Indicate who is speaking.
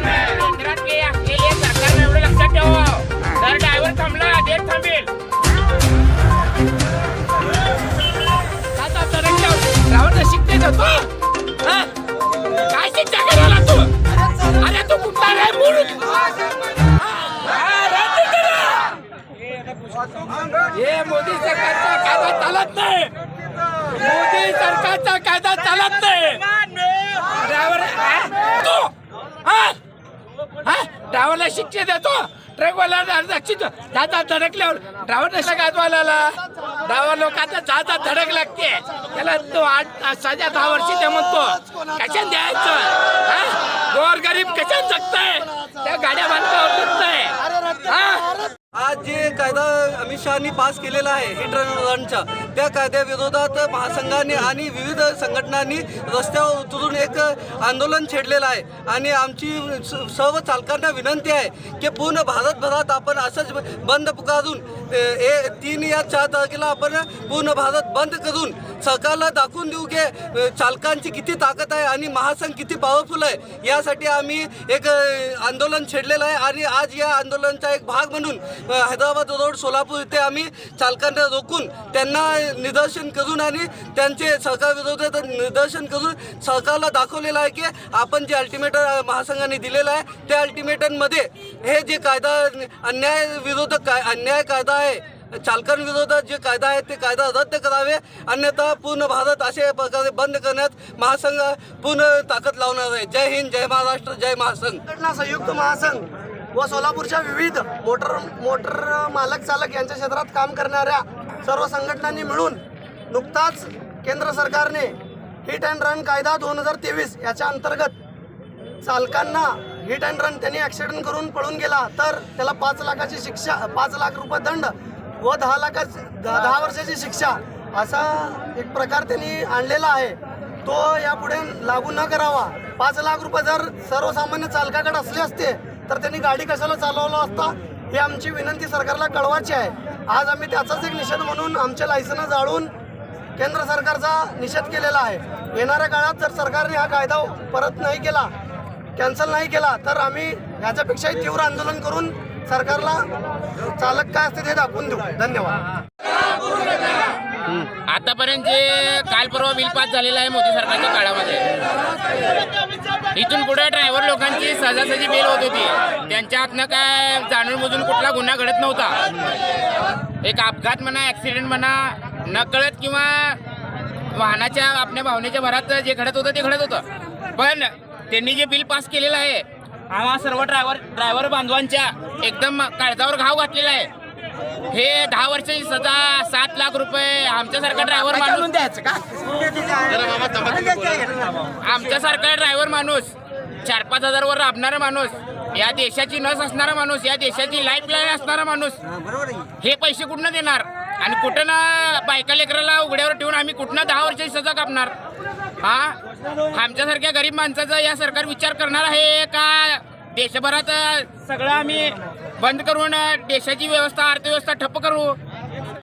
Speaker 1: केंद्रातले असलेले सरकारनं एवढं लक्षात ठेवा. जर ड्रायव्हर थांबला देश थांबेल. आता शिकते जातो काय शिक्षा करायला तू? अरे तू कुठला रे मूळ हे मोदी सरकारचा कायदा चालत नाही. मोदी सरकारचा कायदा चालत नाही ड्रायव्हर तू हा ड्रायव्हरला शिक्षा देतो. ट्रकवाला शिकतो दादा धडकल्यावर ड्रायव्हर नशा गाजवायला ड्रायव्हर लोकांचा जाता धडक लागते. त्याला तो आठ सध्या दहा वर्षी ते म्हणतो. कशाने द्यायचं? गोर गरीब कशाने जगताय त्या गाड्या बांधकावर जगताय हा
Speaker 2: आज जे कायदा अमित शहानी पास केलेला आहे हिट रनचा त्या कायद्याविरोधात महासंघाने आणि विविध संघटनांनी रस्त्यावर उतरून एक आंदोलन छेडलेलं आहे. आणि आमची स- सर्व चालकांना विनंती आहे की पूर्ण भारतभरात आपण असंच बंद पुकारून ए तीन या चार तारखेला आपण पूर्ण भारत बंद करून सरकारला दाखवून देऊ की चालकांची किती ताकद आहे आणि महासंघ किती पॉवरफुल आहे यासाठी आम्ही एक आंदोलन छेडलेलं आहे. आणि आज या आंदोलनाचा एक भाग म्हणून हैदराबाद रोड सोलापूर इथे आम्ही चालकांना रोखून त्यांना निदर्शन करून आणि त्यांचे सरकारविरोधात निदर्शन करून सरकारला दाखवलेलं आहे की आपण जे अल्टिमेटम महासंघाने दिलेलं आहे त्या अल्टिमेटममध्ये हे जे कायदा अन्याय विरोधक काय अन्याय कायदा आहे चालकांविरोधात जे कायदा आहे ते कायदा रद्द करावे अन्यथा पूर्ण भारत अशा प्रकारे बंद करण्यात महासंघ पूर्ण ताकद लावणार आहे. जय हिंद जय महाराष्ट्र जय महासंघ.
Speaker 3: घटना संयुक्त महासंघ व सोलापूरच्या विविध मोटर मोटर मालक चालक यांच्या क्षेत्रात काम करणाऱ्या सर्व संघटनांनी मिळून नुकताच केंद्र सरकारने हिट अँड रन कायदा दोन हजार तेवीस याच्या अंतर्गत चालकांना हिट अँड रन त्यांनी ॲक्सिडेंट करून पळून गेला. तर त्याला पाच लाखाची शिक्षा पाच लाख रुपये दंड व दहा लाखाची दहा दहा वर्षाची शिक्षा असा एक प्रकार त्यांनी आणलेला आहे. तो यापुढे लागू न करावा. पाच लाख रुपये जर सर्वसामान्य चालकाकडे असले असते तर त्यांनी गाडी कशाला चालवलं असता ही आमची विनंती सरकारला कळवायची आहे. आज आम्ही त्याचाच एक निषेध म्हणून आमचे लायसनं जाळून केंद्र सरकारचा निषेध केलेला आहे. येणाऱ्या काळात जर सरकारने हा कायदा परत नाही केला कॅन्सल नाही केला तर आम्ही ह्याच्यापेक्षाही तीव्र आंदोलन करून सरकारला चालक काय असते ते दाखवून देऊ. धन्यवाद.
Speaker 1: आतापर्यंत जे काल परवा बिल पास झालेलं आहे मोदी सरकारच्या काळामध्ये इथून पुढे ड्रायव्हर लोकांची सहजासहजी बेल होत होती. त्यांच्या हातनं काय जाणून बुजून कुठला गुन्हा घडत नव्हता. एक अपघात म्हणा ऍक्सिडेंट म्हणा नकळत किंवा वाहनाच्या आपल्या भावनेच्या भरात जे घडत होतं ते घडत होतं. पण त्यांनी जे बिल पास केलेलं आहे आम्हा सर्व ड्रायव्हर ड्रायव्हर बांधवांच्या एकदम काळजावर घाव घातलेला आहे. हे दहा वर्षाची सजा सात लाख रुपये आमच्यासारखा ड्रायव्हर माणूस द्यायचं का? आमच्यासारखा ड्रायव्हर माणूस चार पाच हजार वर राबणारा माणूस या देशाची नस असणारा माणूस या देशाची लाईफ लाईन असणारा माणूस हे पैसे कुठनं देणार? आणि कुठं ना बायका लेकराला उघड्यावर ठेवून आम्ही कुठनं दहा वर्षाची सजा कापणार? हा? आमच्यासारख्या गरीब माणसाचा या सरकार विचार करणार आहे का? देशभरात सगळं आम्ही बंद करून देशाची व्यवस्था अर्थव्यवस्था ठप्प करू?